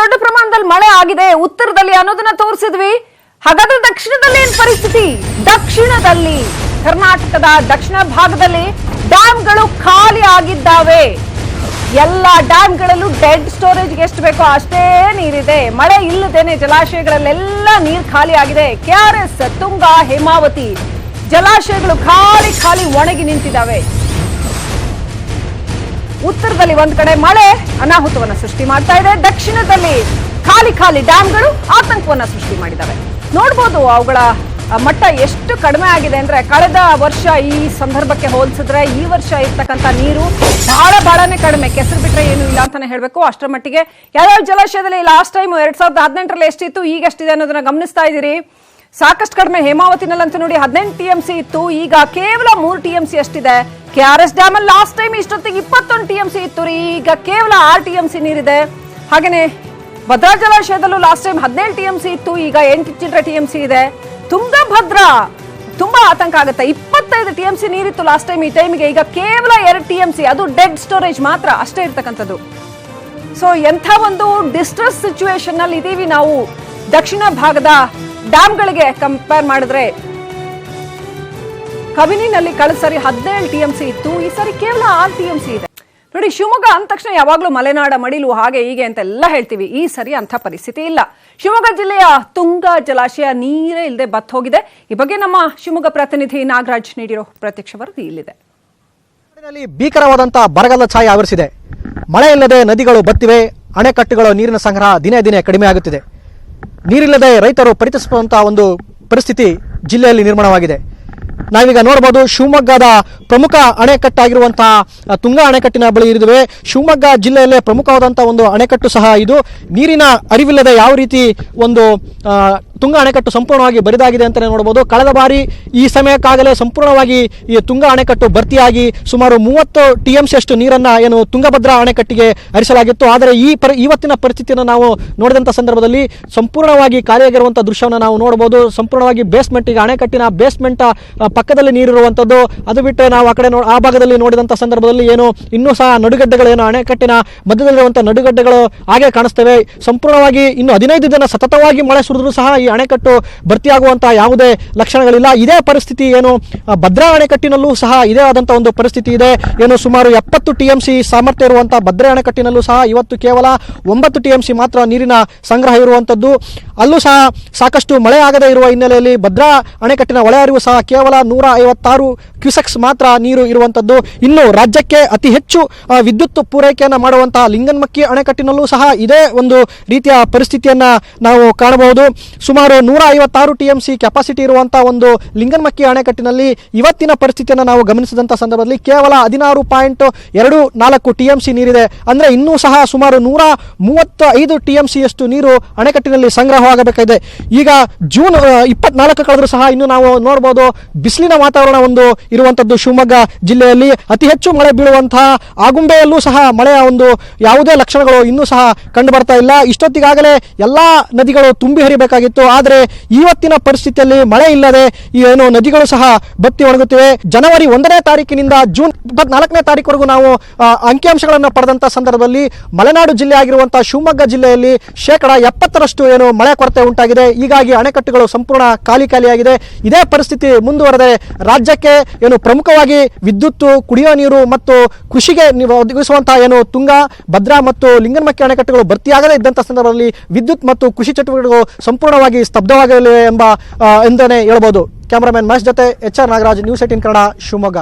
ದೊಡ್ಡ ಪ್ರಮಾಣದಲ್ಲಿ ಮಳೆ ಆಗಿದೆ. ಉತ್ತರದಲ್ಲಿ ಅನ್ನೋದನ್ನ ತೋರಿಸಿದ್ವಿ. ಹಾಗಾದ್ರೆ ದಕ್ಷಿಣದಲ್ಲಿ ಏನ್ ಪರಿಸ್ಥಿತಿ? ದಕ್ಷಿಣದಲ್ಲಿ, ಕರ್ನಾಟಕದ ದಕ್ಷಿಣ ಭಾಗದಲ್ಲಿ ಡ್ಯಾಮ್ಗಳು ಖಾಲಿ ಆಗಿದ್ದಾವೆ. ಎಲ್ಲ ಡ್ಯಾಮ್ಗಳಲ್ಲೂ ಡೆಡ್ ಸ್ಟೋರೇಜ್ಗೆ ಎಷ್ಟು ಬೇಕೋ ಅಷ್ಟೇ ನೀರಿದೆ. ಮಳೆ ಇಲ್ಲದೇನೆ ಜಲಾಶಯಗಳಲ್ಲೆಲ್ಲ ನೀರು ಖಾಲಿ ಆಗಿದೆ. K R S, Tunga, Hemavathi ಜಲಾಶಯಗಳು ಖಾಲಿ ಖಾಲಿ ಒಣಗಿ ನಿಂತಿದ್ದಾವೆ. ಉತ್ತರದಲ್ಲಿ ಒಂದ್ ಕಡೆ ಮಳೆ, ಅನಾಹುತವನ್ನ ಸೃಷ್ಟಿ ಮಾಡ್ತಾ ಇದೆ. ದಕ್ಷಿಣದಲ್ಲಿ ಖಾಲಿ ಖಾಲಿ ಡ್ಯಾಮ್ಗಳು ಆತಂಕವನ್ನ ಸೃಷ್ಟಿ ಮಾಡಿದ್ದಾವೆ ನೋಡ್ಬೋದು ಅವುಗಳ ಮಟ್ಟ ಎಷ್ಟು ಕಡಿಮೆ ಆಗಿದೆ ಅಂದ್ರೆ ಕಳೆದ ವರ್ಷ ಈ ಸಂದರ್ಭಕ್ಕೆ ಹೋಲಿಸಿದ್ರೆ ಈ ವರ್ಷ ಇರ್ತಕ್ಕಂಥ ನೀರು ಬಹಳ ಬಹಳನೆ ಕಡಿಮೆ. ಕೆಸರು ಬಿಟ್ರೆ ಏನು ಇಲ್ಲ ಅಂತಾನೆ ಹೇಳ್ಬೇಕು. ಅಷ್ಟರ ಮಟ್ಟಿಗೆ ಯಾವ್ಯಾವ ಜಲಾಶಯದಲ್ಲಿ ಲಾಸ್ಟ್ ಟೈಮ್ ಎರಡ್ ಸಾವಿರದ ಹದಿನೆಂಟರಲ್ಲಿ ಎಷ್ಟಿತ್ತು ಈಗ ಎಷ್ಟಿದೆ ಅನ್ನೋದನ್ನ ಗಮನಿಸ್ತಾ ಇದ್ದೀರಿ. ಸಾಕಷ್ಟು ಕಡಿಮೆ ಹೇಮಾವತಿನಲ್ಲಂತೂ ನೋಡಿ ಹದಿನೆಂಟು ಟಿ ಎಂ ಸಿ ಇತ್ತು. ಈಗ ಕೇವಲ ಮೂರು ಟಿ ಎಂ ಸಿ ಅಷ್ಟಿದೆ ಕೆ ಆರ್ ಎಸ್ ಡ್ಯಾಮ್ ಅಲ್ಲಿ ಲಾಸ್ಟ್ ಟೈಮ್ ಇಷ್ಟೊತ್ತಿಗೆ ಇಪ್ಪತ್ತೊಂದು ಟಿ ಎಂ ಸಿ ಇತ್ತು ರೀ. ಈಗ ಕೇವಲ ಆರ್ ಟಿ ಎಂ ಸಿ ನೀರಿದೆ. ಹಾಗೇನೆ ಭದ್ರಾ ಜಲಾಶಯದಲ್ಲೂ ಲಾಸ್ಟ್ ಟೈಮ್ ಹದಿನೇಳು ಟಿ ಎಂ ಸಿ ಇತ್ತು. ಈಗ ಎಂಟು ಚಿಲ್ಲರೆ ಟಿ ಎಂ ಸಿ ಇದೆ ತುಂಗಭದ್ರಾ ತುಂಬಾ ಆತಂಕ ಆಗುತ್ತೆ. ಇಪ್ಪತ್ತೈದು ಟಿ ಎಂ ಸಿ ನೀರಿತ್ತು ಲಾಸ್ಟ್ ಟೈಮ್ ಈ ಟೈಮ್ಗೆ ಈಗ ಕೇವಲ ಎರಡು ಟಿ ಎಂ ಸಿ ಅದು ಡೆಡ್ ಸ್ಟೋರೇಜ್ ಮಾತ್ರ ಅಷ್ಟೇ ಇರ್ತಕ್ಕಂಥದ್ದು. ಸೊ ಎಂಥ ಒಂದು ಡಿಸ್ಟ್ರೆಸ್ ಸಿಚುವೇಶನ್ ಅಲ್ಲಿ ಇದೀವಿ ನಾವು. ದಕ್ಷಿಣ ಭಾಗದ ಡ್ಯಾಮ್ಗಳಿಗೆ ಕಂಪೇರ್ ಮಾಡಿದ್ರೆ ಕಬಿನಿನಲ್ಲಿ ಕಳೆದ ಸರಿ ಹದಿನೇಳು ಟಿ ಎಂ ಸಿ ಇತ್ತು. ಈ ಸರಿ ಕೇವಲ ಆರು ಟಿ ಎಂ ಸಿ ಇದೆ. ನೋಡಿ, ಶಿವಮೊಗ್ಗ ಅಂದ ತಕ್ಷಣ ಯಾವಾಗಲೂ ಮಲೆನಾಡ ಮಡಿಲು ಹಾಗೆ ಹೀಗೆ ಅಂತೆಲ್ಲ ಹೇಳ್ತೀವಿ. ಈ ಸರಿ ಅಂಥ ಪರಿಸ್ಥಿತಿ ಇಲ್ಲ. ಶಿವಮೊಗ್ಗ ಜಿಲ್ಲೆಯ ತುಂಗ ಜಲಾಶಯ ನೀರೇ ಇಲ್ಲದೆ ಬತ್ ಹೋಗಿದೆ ಈ ಬಗ್ಗೆ ನಮ್ಮ ಶಿವಮೊಗ್ಗ ಪ್ರತಿನಿಧಿ ನಾಗರಾಜ್ ನೀಡಿರೋ ಪ್ರತ್ಯಕ್ಷ ವರದಿ ಇಲ್ಲಿದೆ. ಭೀಕರವಾದಂತಹ ಬರಗಾಲ ಛಾಯೆ ಆವರಿಸಿದೆ. ಮಳೆ ಇಲ್ಲದೆ ನದಿಗಳು ಬತ್ತಿವೆ. ಅಣೆಕಟ್ಟುಗಳ ನೀರಿನ ಸಂಗ್ರಹ ದಿನೇ ದಿನೇ ಕಡಿಮೆ ಆಗುತ್ತಿದೆ. ನೀರಿಲ್ಲದೆ ರೈತರು ಪರಿತಪಿಸುವಂತಹ ಒಂದು ಪರಿಸ್ಥಿತಿ ಜಿಲ್ಲೆಯಲ್ಲಿ ನಿರ್ಮಾಣವಾಗಿದೆ. ನಾವೀಗ ನೋಡಬಹುದು ಶಿವಮೊಗ್ಗದ ಪ್ರಮುಖ ಅಣೆಕಟ್ಟಾಗಿರುವಂತಹ ತುಂಗಾ ಅಣೆಕಟ್ಟಿನ ಬಳಿ ಇರಿದಿವೆ ಶಿವಮೊಗ್ಗ ಜಿಲ್ಲೆಯಲ್ಲೇ ಪ್ರಮುಖವಾದಂತಹ ಒಂದು ಅಣೆಕಟ್ಟು ಸಹ ಇದು. ನೀರಿನ ಅರಿವಿಲ್ಲದೆ ಯಾವ ರೀತಿ ಒಂದು ತುಂಗಾ ಅಣೆಕಟ್ಟು ಸಂಪೂರ್ಣವಾಗಿ ಬರಿದಾಗಿದೆ ಅಂತಲೇ ನೋಡಬಹುದು. ಕಳೆದ ಬಾರಿ ಈ ಸಮಯಕ್ಕಾಗಲೇ ಸಂಪೂರ್ಣವಾಗಿ ಈ ತುಂಗ ಅಣೆಕಟ್ಟು ಭರ್ತಿಯಾಗಿ ಸುಮಾರು ಮೂವತ್ತು ಟಿ ಎಂ ಅಷ್ಟು ನೀರನ್ನ ಏನು ತುಂಗಭದ್ರಾ ಅಣೆಕಟ್ಟಿಗೆ ಹರಿಸಲಾಗಿತ್ತು. ಆದರೆ ಈ ಪರಿ, ಇವತ್ತಿನ ಪರಿಸ್ಥಿತಿಯನ್ನು ನಾವು ನೋಡಿದಂಥ ಸಂದರ್ಭದಲ್ಲಿ ಸಂಪೂರ್ಣವಾಗಿ ಖಾಲಿಯಾಗಿರುವಂಥ ದೃಶ್ಯವನ್ನು ನಾವು ನೋಡಬಹುದು. ಸಂಪೂರ್ಣವಾಗಿ ಬೇಸ್ಮೆಂಟ್ ಈಗ ಅಣೆಕಟ್ಟಿನ ಬೇಸ್ಮೆಂಟ್ ಪಕ್ಕದಲ್ಲಿ ನೀರಿರುವಂಥದ್ದು ಅದು ಬಿಟ್ಟರೆ ನಾವು ಆ ಕಡೆ ಆ ಭಾಗದಲ್ಲಿ ನೋಡಿದಂಥ ಸಂದರ್ಭದಲ್ಲಿ ಏನು, ಇನ್ನೂ ಸಹ ನಡುಗಡ್ಡೆಗಳು ಏನು, ಅಣೆಕಟ್ಟಿನ ಮಧ್ಯದಲ್ಲಿರುವಂಥ ನಡುಗಡ್ಡೆಗಳು ಹಾಗೆ ಕಾಣಿಸ್ತವೆ. ಸಂಪೂರ್ಣವಾಗಿ ಇನ್ನು ಹದಿನೈದು ದಿನ ಸತತವಾಗಿ ಮಳೆ ಸುರಿದ್ರೂ ಸಹ ಅಣೆಕಟ್ಟು ಭರ್ತಿಯಾಗುವಂತಹ ಯಾವುದೇ ಲಕ್ಷಣಗಳಿಲ್ಲ. ಇದೇ ಪರಿಸ್ಥಿತಿ ಏನು ಭದ್ರಾ ಅಣೆಕಟ್ಟಿನಲ್ಲೂ ಸಹ ಇದೇ ಆದಂಥ ಒಂದು ಪರಿಸ್ಥಿತಿ ಇದೆ. ಏನು ಸುಮಾರು ಎಪ್ಪತ್ತು ಟಿ ಎಂ ಸಿ ಸಾಮರ್ಥ್ಯ ಇರುವಂತಹ ಭದ್ರಾ ಅಣೆಕಟ್ಟಿನಲ್ಲೂ ಸಹ ಇವತ್ತು ಕೇವಲ ಒಂಬತ್ತು ಟಿ ಎಂ ಸಿ ಮಾತ್ರ ನೀರಿನ ಸಂಗ್ರಹ ಇರುವಂಥದ್ದು ಅಲ್ಲೂ ಸಹ ಸಾಕಷ್ಟು ಮಳೆ ಆಗದೇ ಇರುವ ಹಿನ್ನೆಲೆಯಲ್ಲಿ ಭದ್ರಾ ಅಣೆಕಟ್ಟಿನ ಒಳಹರಿವು ಸಹ ಕೇವಲ ನೂರ ಐವತ್ತಾರು ಕ್ಯೂಸೆಕ್ಸ್ ಮಾತ್ರ ನೀರು ಇರುವಂಥದ್ದು ಇನ್ನು ರಾಜ್ಯಕ್ಕೆ ಅತಿ ಹೆಚ್ಚು ವಿದ್ಯುತ್ ಪೂರೈಕೆಯನ್ನು ಮಾಡುವಂತಹ ಲಿಂಗನ್ಮಕ್ಕಿ ಅಣೆಕಟ್ಟಿನಲ್ಲೂ ಸಹ ಇದೇ ಒಂದು ರೀತಿಯ ಪರಿಸ್ಥಿತಿಯನ್ನು ನಾವು ಕಾಣಬಹುದು. ಸುಮಾರು ನೂರ ಐವತ್ತಾರು ಟಿ ಎಂ ಸಿ ಕೆಪಾಸಿಟಿ ಇರುವಂತಹ ಒಂದು ಲಿಂಗನ್ಮಕ್ಕಿ ಅಣೆಕಟ್ಟಿನಲ್ಲಿ ಇವತ್ತಿನ ಪರಿಸ್ಥಿತಿಯನ್ನು ನಾವು ಗಮನಿಸಿದಂಥ ಸಂದರ್ಭದಲ್ಲಿ ಕೇವಲ ಹದಿನಾರು ಪಾಯಿಂಟ್ ಎರಡು ನಾಲ್ಕು ಟಿ ಎಂ ಸಿ ನೀರಿದೆ. ಅಂದ್ರೆ ಇನ್ನೂ ಸಹ ಸುಮಾರು ನೂರ ಮೂವತ್ತೈದು ಟಿ ಎಂ ಸಿಯಷ್ಟು ನೀರು ಅಣೆಕಟ್ಟಿನಲ್ಲಿ ಸಂಗ್ರಹವಾಗಬೇಕಾಗಿದೆ. ಈಗ ಜೂನ್ ಇಪ್ಪತ್ನಾಲ್ಕು ಕಳೆದರೂ ಸಹ ಇನ್ನು ನಾವು ನೋಡಬಹುದು ಬಿಸಿಲಿನ ವಾತಾವರಣ ಒಂದು ಇರುವಂತದ್ದು ಶಿವಮೊಗ್ಗ ಜಿಲ್ಲೆಯಲ್ಲಿ ಅತಿ ಹೆಚ್ಚು ಮಳೆ ಬೀಳುವಂತಹ ಆಗುಂಬೆಯಲ್ಲೂ ಸಹ ಮಳೆಯ ಒಂದು ಯಾವುದೇ ಲಕ್ಷಣಗಳು ಇನ್ನೂ ಸಹ ಕಂಡು ಬರ್ತಾ ಇಲ್ಲ. ಇಷ್ಟೊತ್ತಿಗಾಗಲೇ ಎಲ್ಲಾ ನದಿಗಳು ತುಂಬಿ ಹರಿಬೇಕಾಗಿತ್ತು. ಆದರೆ ಇವತ್ತಿನ ಪರಿಸ್ಥಿತಿಯಲ್ಲಿ ಮಳೆ ಇಲ್ಲದೆ ಏನು ನದಿಗಳು ಸಹ ಬತ್ತಿ ಒಣಗುತ್ತಿವೆ. ಜನವರಿ ಒಂದನೇ ತಾರೀಕಿನಿಂದ ಜೂನ್ ಇಪ್ಪತ್ನಾಲ್ಕನೇ ತಾರೀಕುವರೆಗೂ ನಾವು ಅಂಕಿಅಂಶಗಳನ್ನು ಪಡೆದಂತ ಸಂದರ್ಭದಲ್ಲಿ ಮಲೆನಾಡು ಜಿಲ್ಲೆ ಆಗಿರುವಂತಹ ಶಿವಮೊಗ್ಗ ಜಿಲ್ಲೆಯಲ್ಲಿ ಶೇಕಡ ಎಪ್ಪತ್ತರಷ್ಟು ಏನು ಮಳೆ ಕೊರತೆ ಉಂಟಾಗಿದೆ. ಹೀಗಾಗಿ ಅಣೆಕಟ್ಟುಗಳು ಸಂಪೂರ್ಣ ಖಾಲಿ ಖಾಲಿಯಾಗಿದೆ. ಇದೇ ಪರಿಸ್ಥಿತಿ ಮುಂದುವರೆದರೆ ರಾಜ್ಯಕ್ಕೆ ಏನು ಪ್ರಮುಖವಾಗಿ ವಿದ್ಯುತ್ತು ಕುಡಿಯುವ ನೀರು ಮತ್ತು ಕೃಷಿಗೆ ಒದಗಿಸುವಂತಹ ಏನು ತುಂಗ, ಭದ್ರಾ ಮತ್ತು ಲಿಂಗನಮಕ್ಕಿ ಅಣೆಕಟ್ಟುಗಳು ಭರ್ತಿಯಾಗದೇ ಇದ್ದಂಥ ಸಂದರ್ಭದಲ್ಲಿ ವಿದ್ಯುತ್ ಮತ್ತು ಕೃಷಿ ಚಟುವಟಿಕೆಗಳು ಸಂಪೂರ್ಣವಾಗಿ ಸ್ತಬ್ಧವಾಗಲಿವೆ ಎಂಬ ಎಂದೇ ಹೇಳ್ಬೋದು. ಕ್ಯಾಮರಾಮನ್ ಮಹೇಶ್ ಜೊತೆ H R Nagaraj, news eighteen Kannada Shivamogga.